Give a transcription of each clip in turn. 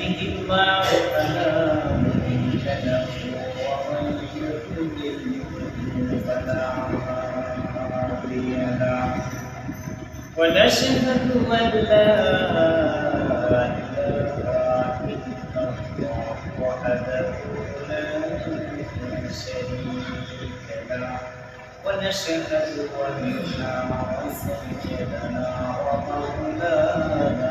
يهده الله فلا ونشهد أن لا إله إلا الله وحده لا شريك له. ونشهد أن سيدنا ومولانا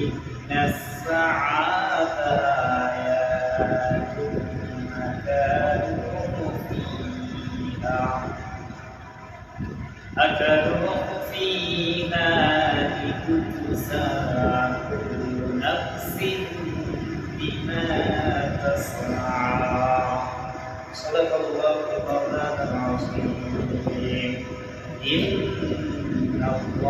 إن الساعة آيات أكادوا فيها أكادوا فيها لتجزى كل نفس بما تسعى صدق الله مولانا العظيم إن الله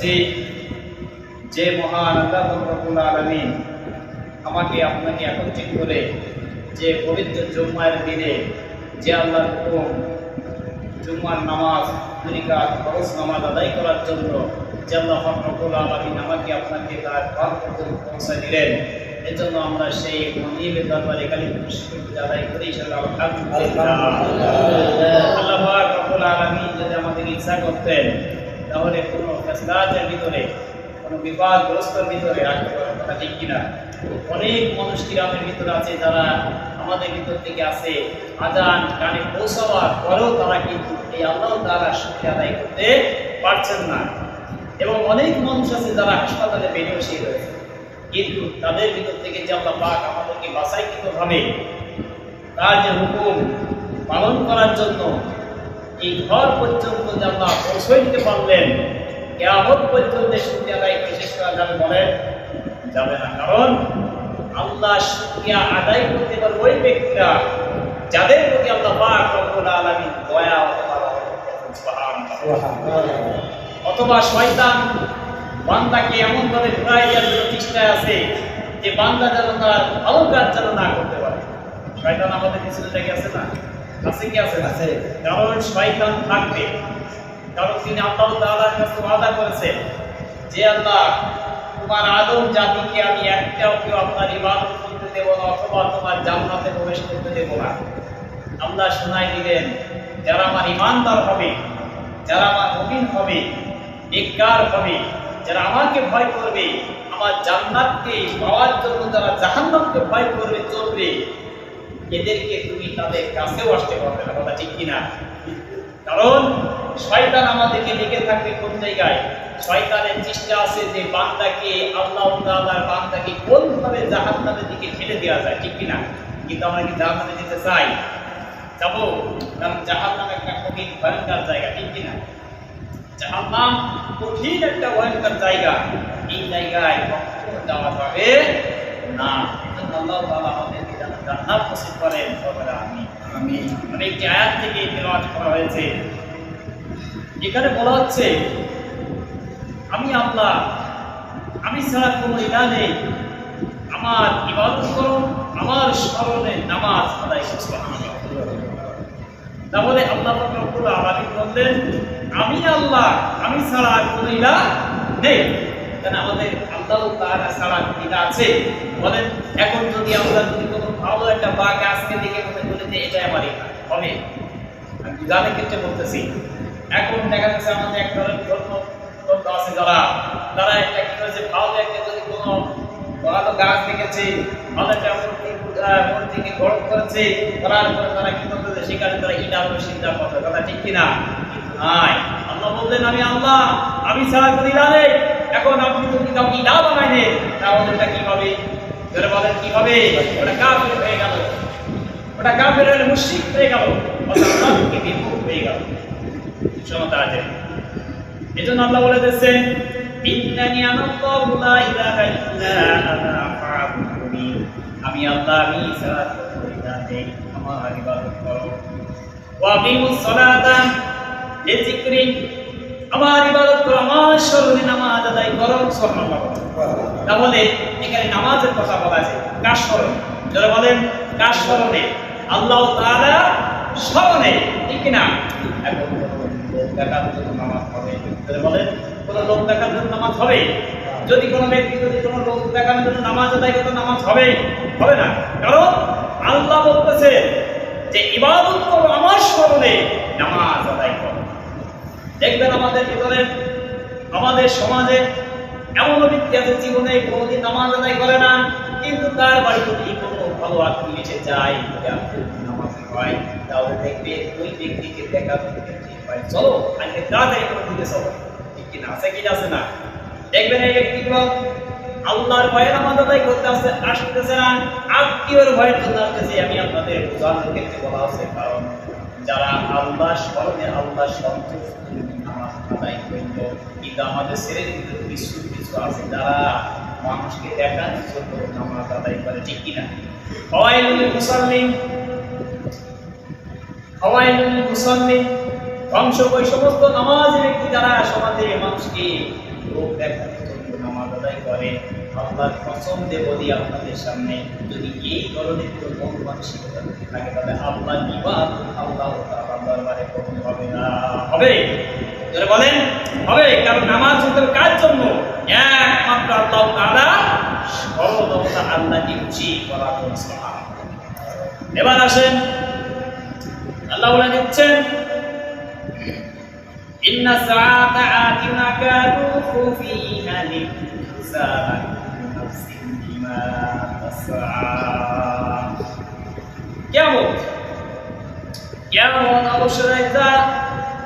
আদায় যে মহান আল্লাহ আলামিন আমাকে আপনাকে একত্রিত করে যে পবিত্র জুম্মার দিনে যে আল্লাহর হুকুম জুম্মার নামাজ দুরিকাত ফরজ নামাজ আদায় করার জন্য যে আল্লাহ রব্বুল আলামিন আমাকে আপনাকে তার পৌঁছে দিলেন এজন্য আমরা সেই মনিবের দরবারে শুকর আদায় করি আল্লাহ পাক রব্বুল যদি আমাদের ইচ্ছা করতেন তাহলে কোনো ফেসলাতের ভিতরে, কোনো বিবাদগ্রস্তর ভিতরে রাখতে পারেন কথা ঠিক কিনা? অনেক মানুষ গ্রামের ভিতরে আছে যারা আমাদের ভিতর থেকে আছে, আজান কানে পৌঁছাবার পরেও তারা কিন্তু এই আল্লাহ তারা সুখে আদায় করতে পারছেন না। এবং অনেক মানুষ আছে যারা হাসপাতালে বেডে বসে রয়েছে। কিন্তু তাদের ভিতর থেকে যে আল্লাহ পাক আমাদেরকে বাসাইকৃতভাবে তার যে হুকুম পালন করার জন্য এই ঘর পর্যন্ত যে আল্লাহ পৌঁছে দিতে পারলেন কেমন পর্যন্ত শুক্রিয়া আদায় করে করা যাবে বলেন যাবে না। কারণ আল্লাহ শুক্রিয়া আদায় করতে পারবে ওই ব্যক্তিরা যাদের প্রতি আল্লাহ পাক রব্বুল আলামিন দয়া অথবা শয়তান বান্দাকে এমন ভাবে ঘুরাই দেওয়ার জন্য চেষ্টায় আছে যে বান্দা যেন তার ভালো কাজ যেন না করতে পারে। শয়তান আমাদের পিছনে লেগে আছে না? আছে কি আছে? না কারণ শয়তান থাকবে কারণ তিনি আল্লাহ তাআলার কাছে ওয়াদা করেছেন যে আল্লাহ, তোমার আদম জাতিকে আমি একটাও কেউ আপনার ইবাদত করতে দেব না অথবা তোমার জান্নাতে প্রবেশ করতে দেব না। আল্লাহ শোনাই দিলেন, যারা আমার ইমানদার হবে, যারা আমার মুমিন হবে নিকার হবে, যারা আমাকে ভয় করবে, আমার জান্নাতকে পাওয়ার জন্য যারা জাহান্নামকে ভয় করবে, চলবে, এদেরকে তুমি তাদের কাছেও আসতে পারবে না, কথা ঠিক কিনা? কারণ, শয়তান আমাদেরকে লেগে থাকবে কোন জায়গায়? শয়তানের চেষ্টা আছে যে বান্দাকে, আল্লাহ তাআলার বান্দাকে কোনভাবে জাহান্নামের দিকে ঠেলে দেওয়া যায়, ঠিক কিনা? কিন্তু আমরা কি জাহান্নামে যেতে চাই? যাব? কারণ জাহান্নাম একটা কঠিন ভয়ঙ্কর জায়গা, ঠিক কিনা? জাহান্নাম কঠিন একটা ভয়ঙ্কর জায়গা। এই জায়গায় কখনো যাওয়া যাবে না। আল্লাহ তাআলা আমাদেরকে জান্নাত নসিব করেন সকলে আমি আমি মানে একটি আয়াত থেকে তেলাওয়াত করা হয়েছে। এখানে বলা হচ্ছে, আমি আল্লাহ, আমি ছাড়া কোনো ইলা নেই। আমার ইবাদত করো, আমার স্মরণে নামাজ আদায় তাহলে আল্লাহ রব্বুল আলামিন বললেন, আমি আল্লাহ, আমি ছাড়া আর কোনো ইলা নেই। কেন আমাদের আল্লাহ তাআলা ছাড়া ইলা আছে? বলেন, এখন যদি আমরা যদি কোনো ভালো একটা বাঘ আজকে দিকে যে এটা আমার হবে আমি বুঝানোর ক্ষেত্রে বলতেছি? এখন দেখা যাচ্ছে আমাদের এক ধরনের ধর্ম আছে যারা, তারা একটা কি করেছে ভালো একটা যদি কোনো ভালো গাছ দেখেছে মূর্তি মূর্তিকে গড়ন করেছে পরে তারা কি করতেছে সেখানে তারা ইটা কথা, ঠিক কিনা? নাই। আল্লাহ বললেন, আমি আল্লাহ, আমি ছাড়া করি না রে এখন আপনি যদি কাউকে ইটা বানাইনে তাহলে এটা কি হবে ধরে বলেন কি হবে ওটা কাফের হয়ে গেল। ওটা কাফের হয়ে মুশরিক হয়ে গেল। হয়ে গেল। সমতা আছে। এজন্য আল্লাহ বলে দিচ্ছেন ইন্নানি আনাল্লাহু লা ইলাহা আমি আল্লাহ আমি ছাড়া আমার ইবাদত করো। ওয়া আকিমুস সালাতা লিযিকরি আমার ইবাদত করো, আমার স্মরণে নামাজ আদায় করো। সুবহানাল্লাহ। তাহলে এখানে নামাজের কথা বলা আছে। কার স্মরণে যারা বলেন, কার স্মরণে আল্লাহ তাআলা স্মরণে, ঠিক না হবে তাহলে কোনো লোক দেখার জন্য নামাজ হবে? যদি কোনো ব্যক্তি, যদি কোনো লোক দেখানোর জন্য নামাজ আদায় করতে নামাজ হবে? হবে না। কারণ আল্লাহ বলতেছে যে, ইবাদত করো আমার স্মরণে, নামাজ আদায় করো। দেখবেন আমাদের ভিতরে, আমাদের সমাজে এমন ব্যক্তি জীবনে কোনোদিন নামাজ আদায় করে না, কিন্তু তার বাড়ি এসে যায় দেখবে ওই ব্যক্তিকে দেখা চলো, আজকে তাড়াতাড়ি ঠিক কিনা আছে কি আছে না? দেখবেন এই ব্যক্তিগুলো আল্লাহর ভয়ে নামাজ করতে আসতে আসতেছে না। আত্মীয়র ভয়ের জন্য আসতেছে আমি আপনাদের উদাহরণ ক্ষেত্রে বলা আছে কারণ যারা আল্লাহ স্মরণে আল্লাহ সন্তুষ্ট নামাজ কিন্তু আমাদের ছেলের ভিতরে কিছু আছে যারা মানুষকে দেখার জন্য নামাজ আদায় করে ঠিক কিনা? হওয়াইলুল মুসাল্লিম হওয়াইলুল মুসাল্লিম ধ্বংস ওই সমস্ত নামাজ ব্যক্তি যারা সমাজে মানুষকে লোক দেখার জন্য নামাজ আদায় করে। আল্লাহর কসম দেব দিয়ে আপনাদের সামনে যদি এই ধরনের কোনো মন মানসিকতা থাকে, তাহলে আল্লাহ নিবাদ আল্লাহ তাআলার দরবারে কবুল হবে না। হবে। ধরে বলেন, হবে, কারণ নামাজ হতে কার জন্য? একমাত্র আল্লাহ তারা সর্বদা আল্লাহ ইচ্ছি এবার আসেন, আল্লাহ বলে দিচ্ছেন, ইন্না সাআতা আতিনা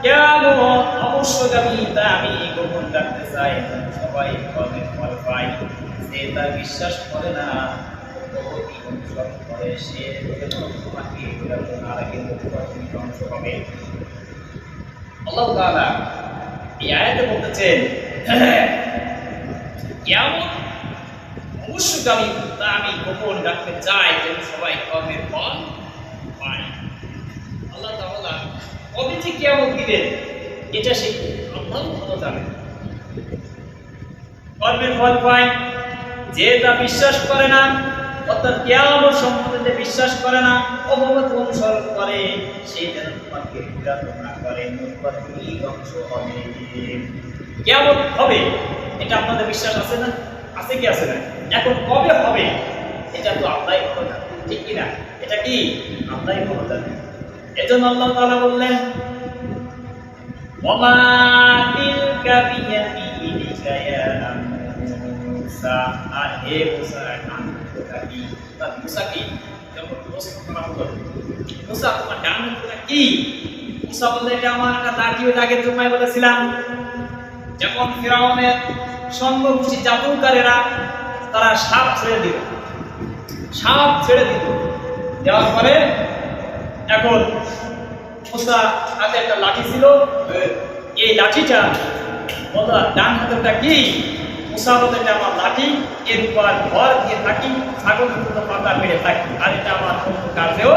কেমন অবশ্যই আমি তা আমি গোপন রাখতে চাই। সবাই কবে ফল পাই সে তার বিশ্বাস করে না। করে সে তোমাকে আর কিন্তু ধ্বংস হবে। কেমন অবশ্যই আমি, তা আমি গোপন রাখতে চাই। যেন সবাই কর্মের ফল পায় আল্লাহ তাআলা কবে যে কেমন দিবেন, এটা সে আল্লাহ ভালো কর্মের ফল পায়, যে তা বিশ্বাস করে না, অর্থাৎ কেমন সম্বন্ধে বিশ্বাস করে না, অবগত অনুসরণ করে, সেই যেন তোমাকে করে ধ্বংস হবে। কেমন হবে, এটা আপনাদের বিশ্বাস আছে না? আছে কি আছে না? এখন কবে হবে, এটা তো আল্লাহ ভালো জানে, ঠিক কি না এটা কি? আল্লাহ ভালো জানে। এজন্য আল্লাহ তাআলা বললেন কি তা মুসা যখন মুসা তোমার হলো মুসা বলেছিলাম। যখন ফিরাউনের সঙ্গঘুষি জাদুকারেরা তারা সাপ ছেড়ে দিল। সাপ ছেড়ে দিল। দেওয়ার পরে এখন মুসা হাতে একটা লাঠি ছিল। এই লাঠিটা বলা ডান হাতেরটা কি? মুসা বলতে আমার লাঠি। এর উপর ঘর দিয়ে থাকি, ছাগলের পাতা মেরে থাকি। আর এটা আমার অন্য কাজেও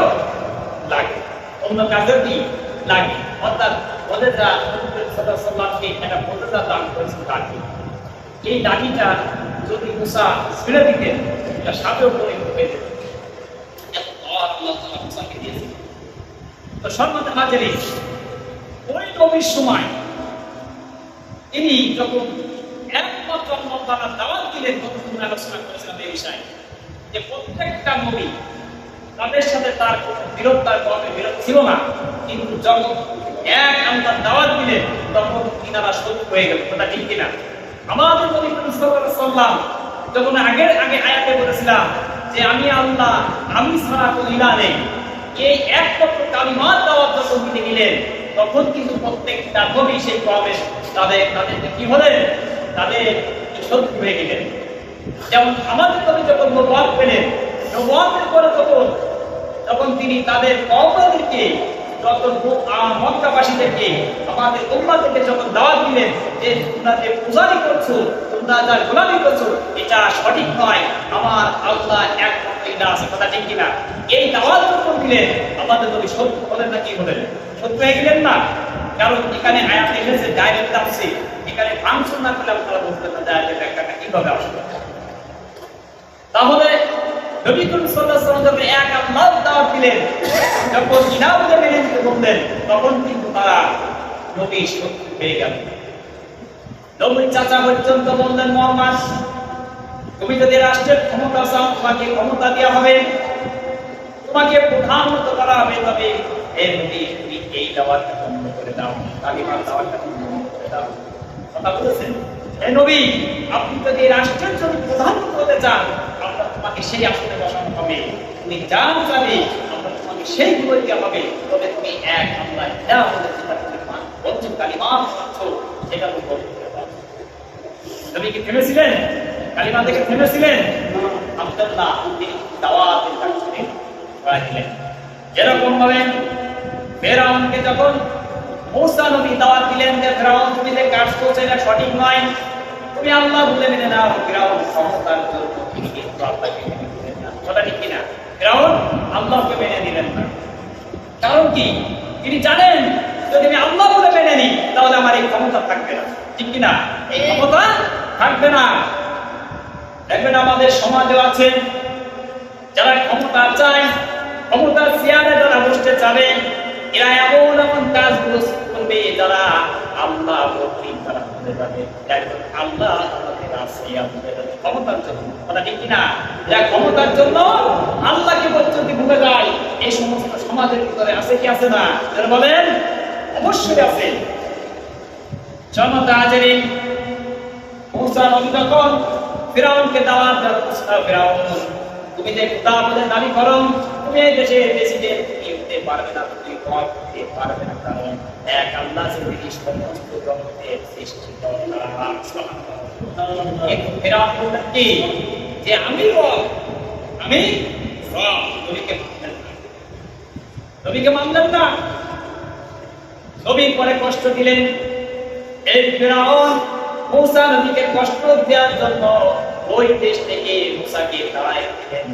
লাগে। অন্য কাজেও কি? লাগে। অর্থাৎ মোজেজা সাল্লামকে একটা মোজেজা দান করেছিল লাঠি এই লাঠিটা যদি মুসা ছেড়ে দিতেন, এটা সাপেও পরিণত হয়ে যেত এত পাওয়ার আল্লাহ তাআলা মুসাকে দিয়েছেন সম্মত হাজারি, ওই নবীর সময় তিনি যখন একমাত্র আল্লাহ দাওয়াত দিলেন তখন আলোচনা করেছিলাম এই বিষয়ে যে প্রত্যেকটা নবী তাদের সাথে তার বিরোধ তার কর্মে বিরোধ ছিল না, কিন্তু যখন এক আল্লাহ দাওয়াত দিলেন তখন তিনারা শত্রু হয়ে গেল। কথা ঠিক কিনা? আমাদের আলাইহি সাল্লাম যখন আগের আগে আয়াতে বলেছিলাম যে আমি আল্লাহ, আমি ছাড়া কোনো ইলা নেই। এই একমাত্র কালিমাত দাওয়াত যখন দিতে গেলেন তখন কিন্তু প্রত্যেকটা নবী সেই কর্মে তাদের তাদের কি হলেন তাদের শত্রু হয়ে গেলেন। যেমন আমাদের নবী যখন নবাব পেলেন নবাবের পরে তখন তখন তিনি তাদের কওমদেরকে, যখন মক্কাবাসীদেরকে দিলেন যে, তোমরা যে পূজারি করছ, তোমরা যা গোলামি করছ, এটা সঠিক নয়। আমার আল্লাহ একমাত্র ইলা আছে, কথা ঠিক কিনা? এই দাওয়াত যখন দিলেন, আমাদের নবী সত্য হলেন না কি হলেন সত্য হয়ে গেলেন না? কারণ এখানে আয়াত এসেছে ডাইরেক্ট তাফসীর। এখানে ফাংশন না করলে আপনারা বুঝতে না যায় একটা কীভাবে আসবে। তাহলে নবী তখন কিন্তু তারা নবী শত্রু হয়ে গেল। চাচা পর্যন্ত বললেন মোহাম্মদ তুমি যদি রাষ্ট্রের ক্ষমতা চাও, তোমাকে ক্ষমতা দেওয়া হবে। তোমাকে প্রধানত করা হবে তবে হে নবী তুমি এই দাওয়াতটা বন্ধ করে দাও। কালিমার দাওয়াতটা বন্ধ করে দাও। কথা বলেছেন? হে নবী, আপনি যদি রাষ্ট্রের জন্য প্রধানমন্ত্রী হতে চান, আমরা তোমাকে সেই আসনে বসানো হবে। তুমি যা চাবে আমরা তোমাকে সেই গুলো দেওয়া হবে। তবে তুমি এক আল্লাহ যা বলে যেটা তুমি মান বলছো কালিমা সেটা তুমি বলতে নবী কি থেমেছিলেন কালিমা থেকে থেমেছিলেন আব্দুল্লাহ তিনি দাওয়াতের কাজ শুনে করেছিলেন যেরকম ভাবে ফেরাউনকে যখন মূসা নবী দাওয়াত দিলেন যে ফেরাউন, তুমি যে কাজ করছ, এটা সঠিক নয়। তুমি আল্লাহ বলে মেনে নাও, ফেরাউন ক্ষমতার জন্য তিনি কিন্তু আল্লাহকে না। ঠিক কিনা? ফেরাউন আল্লাহকে মেনে নিলেন না। কারণ কি? তিনি জানেন, যদি আমি আল্লাহ বলে মেনে নিই, তাহলে আমার এই ক্ষমতা থাকবে না। ঠিক কিনা? এই ক্ষমতা থাকবে না। দেখবেন আমাদের সমাজেও আছে যারা ক্ষমতা চায় ক্ষমতার চেয়ারে যারা বসতে চাবে, এরা এমন এমন কাজগুলো করবে যারা আল্লাহ আল্লাহ ক্ষমতার জন্য কিনা? জন্য এই সমস্ত সমাজের কি আছে না? যারা বলেন, অবশ্যই আছে। ফিরাউনকে দাওয়াত ফিরাউন, তুমি যে খোদা দাবি করো, তুমি এই দেশে প্রেসিডেন্ট তুমি হতে পারবে না, তুমি পদ হতে পারবে না, কারণ এক আল্লাহ যিনি সমস্ত জগতের সৃষ্টি আমি না। না। পরে কষ্ট দিলেন, এই ফেরাউন মুসা নবীকে কষ্ট দেওয়ার জন্য ওই দেশ থেকে মুসাকে তাড়াই দিলেন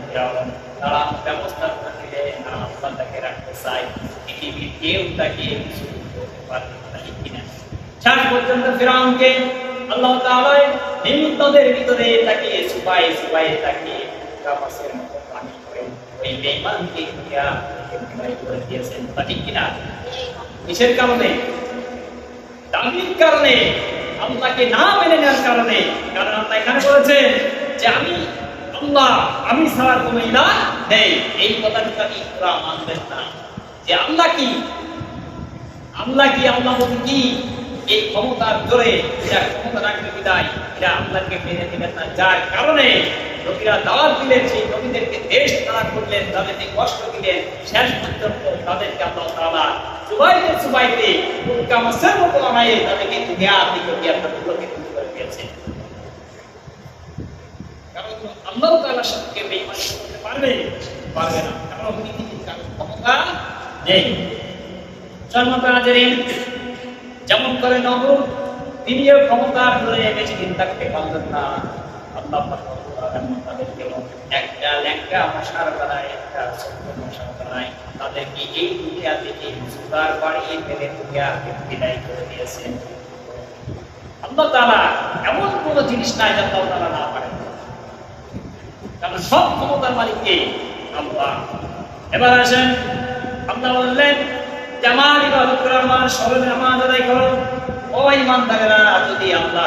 তারা ব্যবস্থা করে দিলেন তাকে রাখতে চাই পৃথিবীর কেউ তাকে শেষ পর্যন্ত ফেরাউনকে আল্লাহ তাআলা নিমুদ্দের ভিতরে তাকে সুপাই সুপাই তাকে কাপাসের মতো পানি করে ওই বেঈমানকে দিয়া করে দিয়েছেন ঠিক কিনা? কিসের কারণে? দাবির কারণে। আল্লাহকে না মেনে নেওয়ার কারণে, কারণ আল্লাহ এখানে বলেছেন যে আমি আল্লাহ, আমি ছাড়া কোনো ইলাহ নেই। এই কথাটা তাকে তোরা মানবেন না। যে আল্লাহ কি? আল্লাহ কি, আল্লাহ বলতে কি? এই ক্ষমতার জোরে এরা ক্ষমতা রাখবে বিদায় এরা আল্লাহকে মেনে নেবেন না। যার কারণে নবীরা দাওয়াত দিলেন, সেই নবীদেরকে দেশ তারা করলেন, তাদেরকে কষ্ট দিলেন, শেষ পর্যন্ত তাদেরকে আল্লাহ তাআলা সুবাইতে সুবাইতে কামাসের মতো দুনিয়া থেকে দুনিয়ার মধ্যে করে কারণ আল্লাহ বেঈমানি করতে পারবে? পারবে না। কারণ পৃথিবীর ক্ষমতা নেই। জন্মতা হাজারিন, যেমন করে তিনিও ক্ষমতার ধরে বেশি দিন থাকতে পারলেন না আল্লাহ একটা ল্যাংটা মশার দ্বারায় একটা মশার দ্বারায় তাদেরকে এই দুনিয়া থেকে সুগার বাড়িয়ে ফেলে দুনিয়াকে বিদায় করে দিয়েছেন আল্লাহ তাআলা এমন কোন জিনিস নাই যা আল্লাহ তাআলা না পারেন। কারণ সব ক্ষমতার মালিককে আল্লাহ। এবার আসেন, আল্লাহ বললেন আমার ইবাদত করো আমার স্মরণে নামাজ আদায় করো। ও ইমানদারেরা, যদি আল্লাহ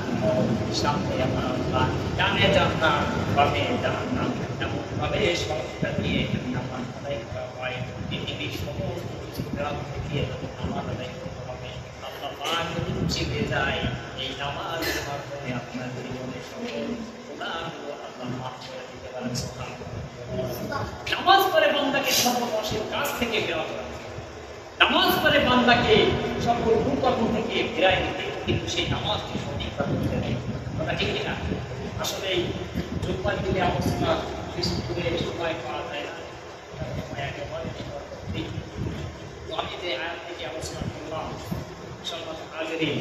সামনে আমার ডানে জান্নাত বামে জাহান্নাম এমন ভাবে সংস্থা দিয়ে নামাজ আদায় করা হয় পৃথিবীর নামাজ হবে আল্লাহ পাক যদি যায় এই নামাজের মাধ্যমে আপনার জীবনে সকল আল্লাহ মাফ করে দিতে পারেন। নামাজ পড়ে বান্দাকে সর্বনাশের কাছ থেকে রাখে। নামাজ পড়ে বান্দাকে সকল ভূকর্ম থেকে ফেরাই দিতে কিন্তু সেই নামাজকে সঠিকভাবে বুঝে নেয়। কথা ঠিক কিনা? আসলে এই জোকবার দিলে অবস্থা করে সময় পাওয়া যায় না। আমি যে আয়াত থেকে আলোচনা করলাম ইনশাআল্লাহ আগেরই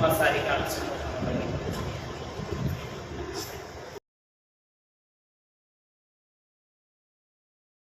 కుమార్ సారిగా